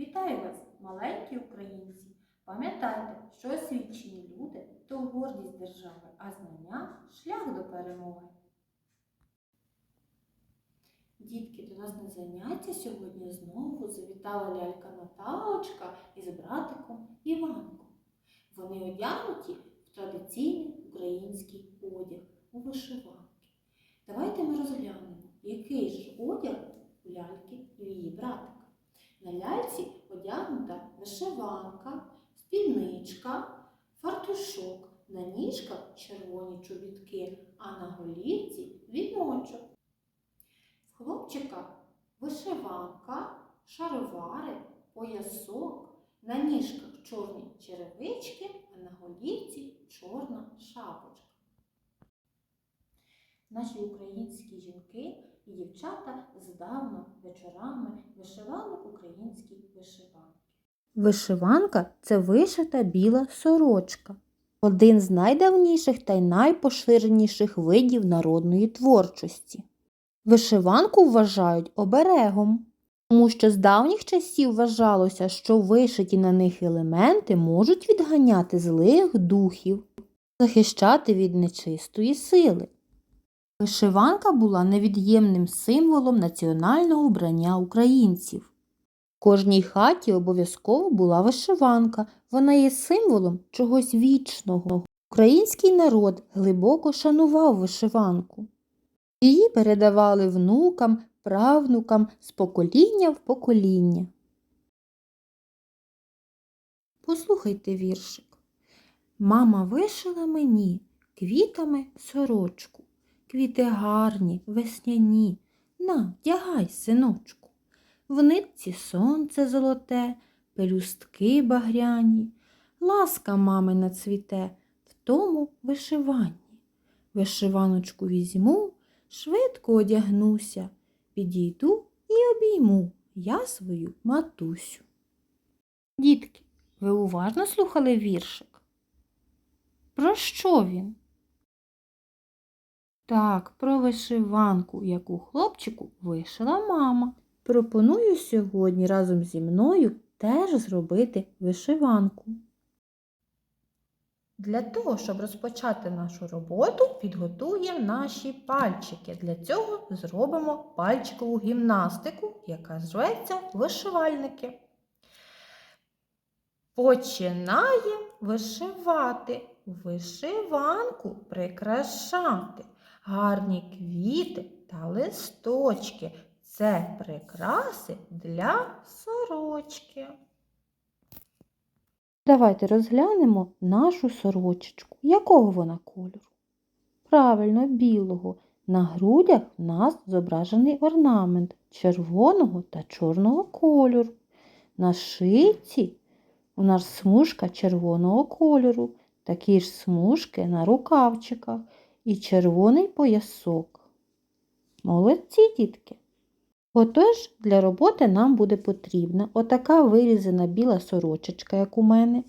Вітаю вас, маленькі українці! Пам'ятайте, що освічені люди то гордість держави, а знання шлях до перемоги. Дітки, до нас на заняття сьогодні знову завітала лялька Наталочка із братиком Іванком. Вони одягнуті в традиційний український одяг у вишиванки. Давайте ми розглянемо, який ж одяг у ляльки і її братика. Ляльці вишиванка, спідничка, фартушок, на ніжках червоні чобітки, а на голівці віночок. В хлопчика вишиванка, шаровари, поясок, на ніжках чорні черевички, а на голівці чорна шапочка. Наші українські жінки і дівчата здавна вечорами вишивали українські вишиванки. Вишиванка це вишита біла сорочка. Один з найдавніших та й найпоширеніших видів народної творчості. Вишиванку вважають оберегом, тому що з давніх часів вважалося, що вишиті на них елементи можуть відганяти злих духів, захищати від нечистої сили. Вишиванка була невід'ємним символом національного вбрання українців. Кожній хаті обов'язково була вишиванка, вона є символом чогось вічного. Український народ глибоко шанував вишиванку. Її передавали внукам, правнукам з покоління в покоління. Послухайте віршик. Мама вишила мені квітами сорочку. Квіти гарні, весняні. На, вдягай, синочку. В нитці сонце золоте, пелюстки багряні. Ласка мамина цвіте в тому вишиванні. Вишиваночку візьму, швидко одягнуся, підійду і обійму я свою матусю. Дітки, ви уважно слухали віршик? Про що він? Так, про вишиванку, яку хлопчику вишила мама. Пропоную сьогодні разом зі мною теж зробити вишиванку. Для того, щоб розпочати нашу роботу, підготуємо наші пальчики. Для цього зробимо пальчикову гімнастику, яка зветься вишивальники. Починаємо вишивати, вишиванку прикрашати, гарні квіти та листочки. Це прикраси для сорочки. Давайте розглянемо нашу сорочечку. Якого вона кольору? Правильно, білого. На грудях в нас зображений орнамент червоного та чорного кольору. На шиці у нас смужка червоного кольору, такі ж смужки на рукавчиках і червоний поясок. Молодці, дітки! Отож, для роботи нам буде потрібна отака вирізана біла сорочечка, як у мене,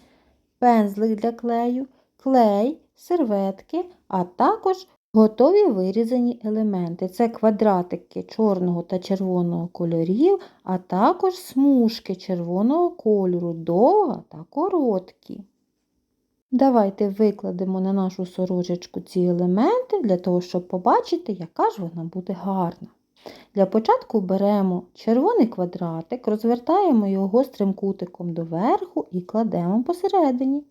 пензлик для клею, клей, серветки, а також готові вирізані елементи. Це квадратики чорного та червоного кольорів, а також смужки червоного кольору, довга та короткі. Давайте викладемо на нашу сорочечку ці елементи для того, щоб побачити, яка ж вона буде гарна. Для початку беремо червоний квадратик, розвертаємо його гострим кутиком доверху і кладемо посередині.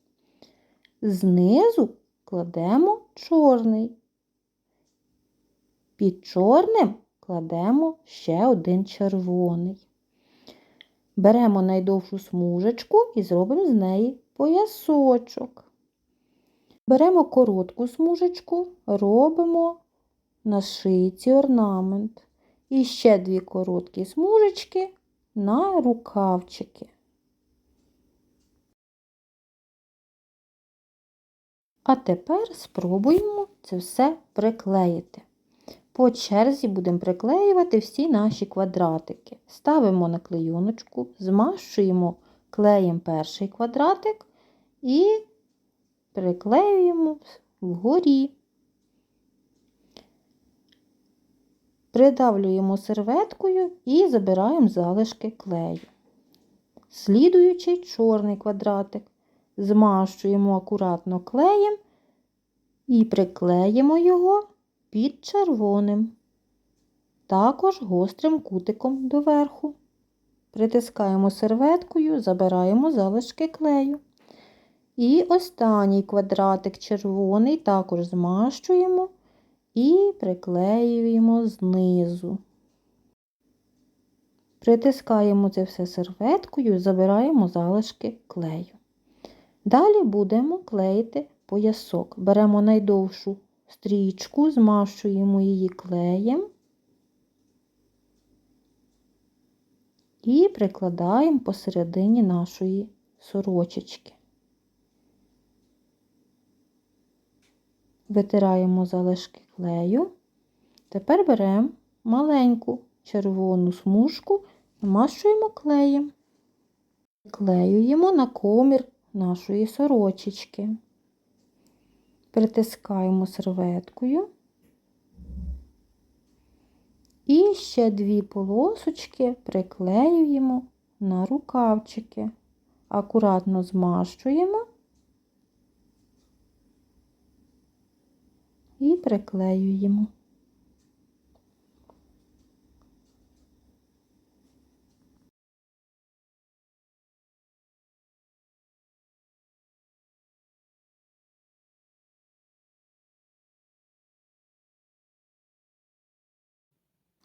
Знизу кладемо чорний. Під чорним кладемо ще один червоний. Беремо найдовшу смужечку і зробимо з неї поясочок. Беремо коротку смужечку, робимо на шиці орнамент. І ще дві короткі смужечки на рукавчики. А тепер спробуємо це все приклеїти. По черзі будемо приклеювати всі наші квадратики. Ставимо на клейоночку, змащуємо клеєм перший квадратик і приклеюємо вгорі. Придавлюємо серветкою і забираємо залишки клею. слідуючий чорний квадратик. Змащуємо акуратно клеєм і приклеїмо його під червоним, також гострим кутиком доверху. Притискаємо серветкою, забираємо залишки клею. І останній квадратик червоний також змащуємо і приклеюємо знизу. Притискаємо це все серветкою, забираємо залишки клею. Далі будемо клеїти поясок. Беремо найдовшу стрічку, змащуємо її клеєм і прикладаємо посередині нашої сорочечки. Витираємо залишки клею. Тепер беремо маленьку червону смужку, намащуємо клеєм, клеюємо на комір нашої сорочечки. Притискаємо серветкою. І ще дві полосочки приклеюємо на рукавчики. Акуратно змащуємо і приклеюємо.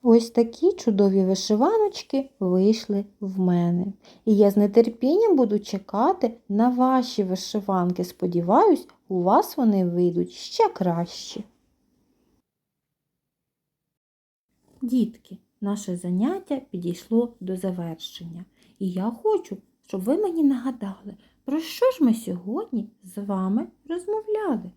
Ось такі чудові вишиваночки вийшли в мене. І я з нетерпінням буду чекати на ваші вишиванки. Сподіваюсь, у вас вони вийдуть ще кращі. Дітки, наше заняття підійшло до завершення. І я хочу, щоб ви мені нагадали, про що ж ми сьогодні з вами розмовляли.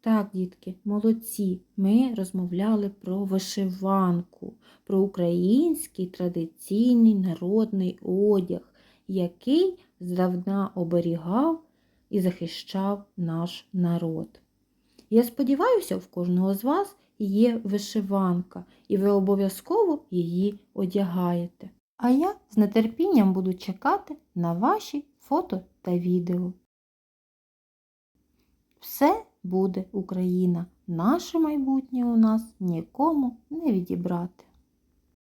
Так, дітки, молодці. Ми розмовляли про вишиванку, про український традиційний народний одяг, який здавна оберігав і захищав наш народ. Я сподіваюся, в кожного з вас є вишиванка, і ви обов'язково її одягаєте. А я з нетерпінням буду чекати на ваші фото та відео. Все буде Україна. Наше майбутнє у нас нікому не відібрати.